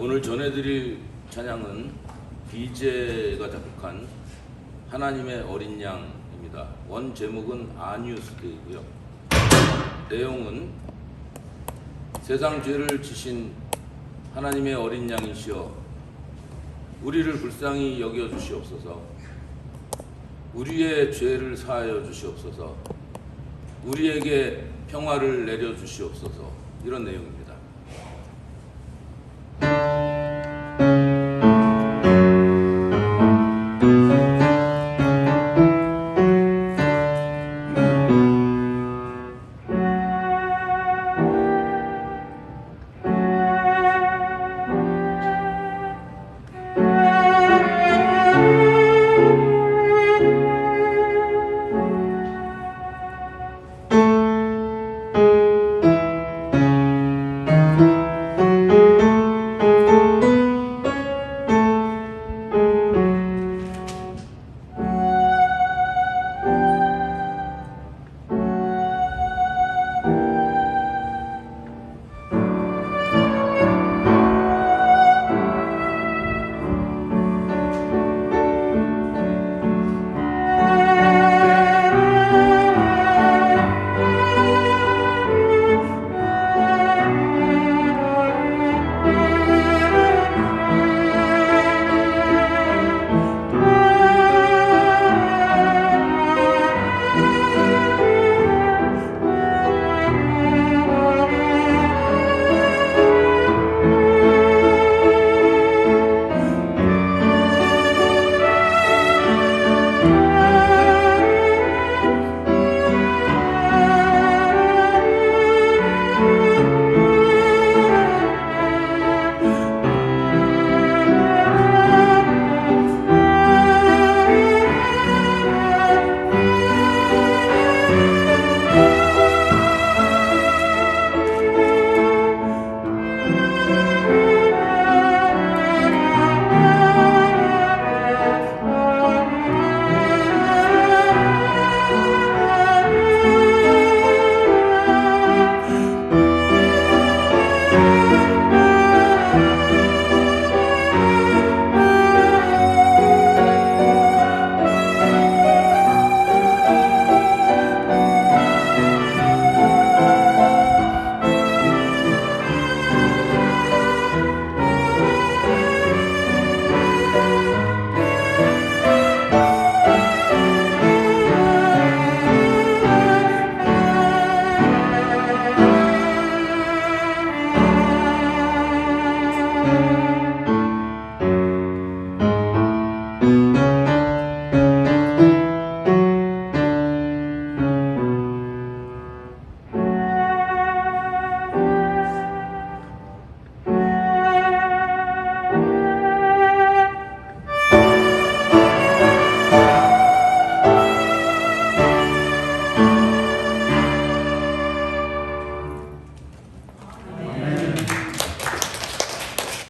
오늘 전해드릴 찬양은 비제가 작곡한 하나님의 어린 양입니다. 원 제목은 아뉴스트이고요. 내용은 세상 죄를 지신 하나님의 어린 양이시여 우리를 불쌍히 여겨 주시옵소서 우리의 죄를 사하여 주시옵소서 우리에게 평화를 내려 주시옵소서 이런 내용입니다.